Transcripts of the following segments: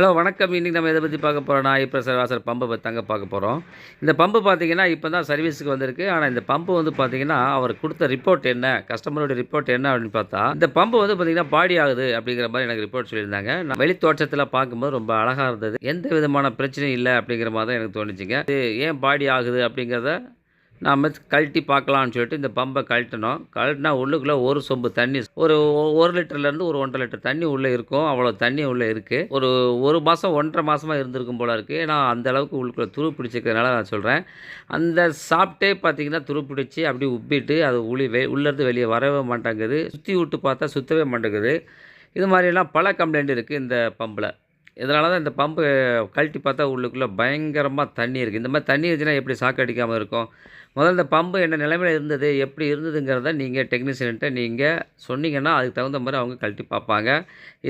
Hello வணக்கம். இன்றைக்கி நம்ம எதை பற்றி பார்க்க போகிறோம்னா ப்ரெஷர் வாசர் பம்பை பற்றி தாங்க பார்க்க போகிறோம் இந்த பம்பு பார்த்தீங்கன்னா இப்போ தான் சர்வீஸுக்கு வந்திருக்கு. ஆனால் இந்த பம்பு வந்து பார்த்தீங்கன்னா அவர் கொடுத்த ரிப்போர்ட் என்ன கஸ்டமரோட ரிப்போர்ட் என்ன அப்படின்னு பார்த்தா இந்த பம்பு வந்து பார்த்திங்கன்னா பாடி ஆகுது அப்படிங்கிற மாதிரி எனக்கு ரிப்போர்ட் சொல்லியிருந்தாங்க. நான் வெளி தோற்றத்தில் பார்க்கும்போது ரொம்ப அழகாக இருந்தது. எந்த விதமான பிரச்சனையும் இல்லை அப்படிங்கிற மாதிரி தான் எனக்கு தோணுச்சுங்க. இது ஏன் பாடி ஆகுது அப்படிங்கிறத நாம் கழட்டி பார்க்கலான்னு சொல்லிட்டு இந்த பம்பை கழட்டினோம். கழட்டினா உள்ளுக்குள்ளே ஒரு சொம்பு தண்ணி ஒரு ஒரு லிட்டர்லேருந்து ஒரு ஒன்றரை லிட்டர் தண்ணி உள்ளே இருக்கும். அவ்வளோ தண்ணி உள்ளே இருக்குது ஒரு ஒரு மாதம் ஒன்றரை மாதமாக இருந்திருக்கும் போல இருக்குது ஏன்னா அந்த அளவுக்கு உள்ளுக்குள்ளே துரு பிடிச்சிக்கிறதுனால நான் சொல்கிறேன் அந்த சாப்பிட்டே பார்த்தீங்கன்னா துரு பிடிச்சி அப்படியே உப்பிட்டு அது உளி வெ உள்ளேருந்து வெளியே வரவே மாட்டேங்குது. சுற்றி விட்டு பார்த்தா சுற்றவே மாட்டேங்குது. இது மாதிரிலாம் பல கம்ப்ளைண்ட் இருக்குது இந்த பம்பில். இதனால தான் இந்த பம்பு கழட்டி பார்த்தா உள்ளுக்குள்ளே பயங்கரமாக தண்ணி இருக்குது இந்த மாதிரி தண்ணி இருந்துச்சுன்னா எப்படி சாக்கு அடிக்காமல் இருக்கும்? முதல்ல இந்த பம்பு என்ன நிலைமையில் இருந்தது எப்படி இருந்ததுங்கிறத நீங்கள் டெக்னீஷியன்ட்ட நீங்கள் சொன்னீங்கன்னா அதுக்கு தகுந்த மாதிரி அவங்க கழட்டி பார்ப்பாங்க.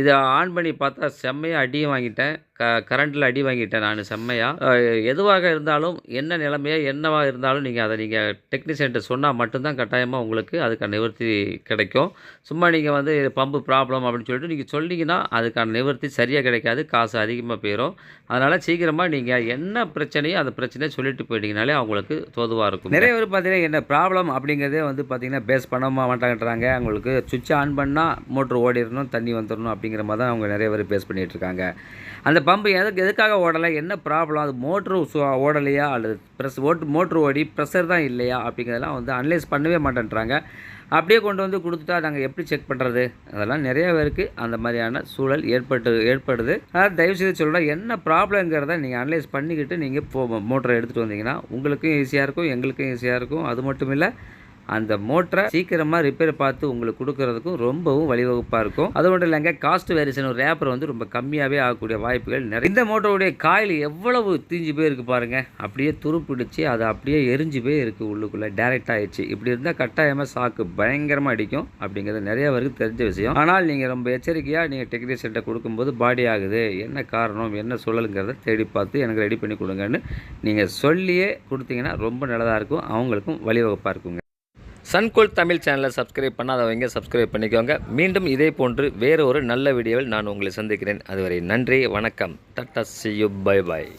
இதை ஆன் பண்ணி பார்த்தா செம்மையாக அடியும் வாங்கிட்டேன். க கரண்ட்டில் அடி வாங்கிட்டேன் நான் செம்மையாக எதுவாக இருந்தாலும் என்ன நிலைமையாக என்னவாக இருந்தாலும் நீங்கள் அதை நீங்கள் டெக்னீஷியன்ட்ட சொன்னால் மட்டும்தான் கட்டாயமாக உங்களுக்கு அதுக்கான நிவர்த்தி கிடைக்கும். சும்மா நீங்கள் வந்து பம்பு ப்ராப்ளம் அப்படின்னு சொல்லிட்டு நீங்கள் சொன்னீங்கன்னா அதுக்கான நிவர்த்தி சரியாக கிடைக்காது காசு அதிகமாக போயிடும் அதனால் சீக்கிரமாக நீங்கள் என்ன பிரச்சனையோ அந்த பிரச்சனையை சொல்லிட்டு போயிட்டீங்கனாலே அவங்களுக்கு தோதுவாக இருக்கும். நிறைய பேர் பார்த்தீங்கன்னா என்ன ப்ராப்ளம் அப்படிங்கிறதே வந்து பார்த்தீங்கன்னா பேஸ் பண்ண மாட்டாங்கன்றாங்க. அவங்களுக்கு சுவிட்ச் ஆன் பண்ணால் மோட்ரு ஓடிடணும் தண்ணி வந்துடணும் அப்படிங்கிற மாதிரி தான் அவங்க நிறைய பேர் பேஸ் பண்ணிகிட்டு இருக்காங்க. அந்த பம்பு எதுக்கு எதுக்காக ஓடலை? என்ன ப்ராப்ளம் அது மோட்ரு ஓடலையா? அல்லது ப்ரெஸ் ஓட்டு மோட்ரு ஓடி ப்ரெஷர் தான் இல்லையா? அப்படிங்கிறதெல்லாம் வந்து அனலைஸ் பண்ணவே மாட்டேன்றாங்க. அப்படியே கொண்டு வந்து கொடுத்துட்டா நாங்கள் எப்படி செக் பண்ணுறது அதெல்லாம் நிறைய பேருக்கு அந்த மாதிரியான சூழல் ஏற்பட்டு ஏற்படுது. அதாவது தயவுசெய்து சொல்கிறேன் என்ன ப்ராப்ளங்கிறத நீங்கள் அனலைஸ் பண்ணிக்கிட்டு நீங்கள் போ மோட்டரை எடுத்துகிட்டு வந்தீங்கன்னா உங்களுக்கும் ஈஸியாக இருக்கும் எங்களுக்கும் ஈஸியாக இருக்கும். அது மட்டும் இல்லை அந்த மோட்டரை சீக்கிரமாக ரிப்பேர் பார்த்து உங்களுக்கு கொடுக்கறதுக்கும் ரொம்பவும் வழிவகுப்பாக இருக்கும். அது மட்டும் இல்லைங்க காஸ்ட் வேரியேஷன் ஒரு ரேப்பர் வந்து ரொம்ப கம்மியாகவே ஆகக்கூடிய வாய்ப்புகள் நிறைய. இந்த மோட்டருடைய காயில் எவ்வளவு தீஞ்சு போயிருக்கு பாருங்கள் அப்படியே துருப்பிடிச்சு அது அப்படியே எரிஞ்சு போய் இருக்குது உள்ளுக்குள்ளே டேரெக்ட் ஆயிடுச்சு. இப்படி இருந்தால் கட்டாயமாக சாக்கு பயங்கரமாக அடிக்கும் அப்படிங்கிறது நிறைய பேருக்கு தெரிஞ்ச விஷயம். ஆனால் நீங்கள் ரொம்ப எச்சரிக்கையாக நீங்கள் டெக்னீஷியன்ட்ட கொடுக்கும்போது பாடி ஆகுது. என்ன காரணம் என்ன சொல்லலுங்கிறத தேடி பார்த்து எனக்கு ரெடி பண்ணி கொடுங்கன்னு நீங்கள் சொல்லியே கொடுத்தீங்கன்னா ரொம்ப நல்லதாக இருக்கும். அவங்களுக்கும் வழிவகுப்பாக இருக்குங்க. சன்கோல் தமிழ் சேனலை சப்ஸ்கிரைப் பண்ணாதவங்க சப்ஸ்கிரைப் பண்ணிக்கோங்க. மீண்டும் இதே போன்று வேறு ஒரு நல்ல வீடியோவில் நான் உங்களை சந்திக்கிறேன். அதுவரை நன்றி வணக்கம். Tata see you bye bye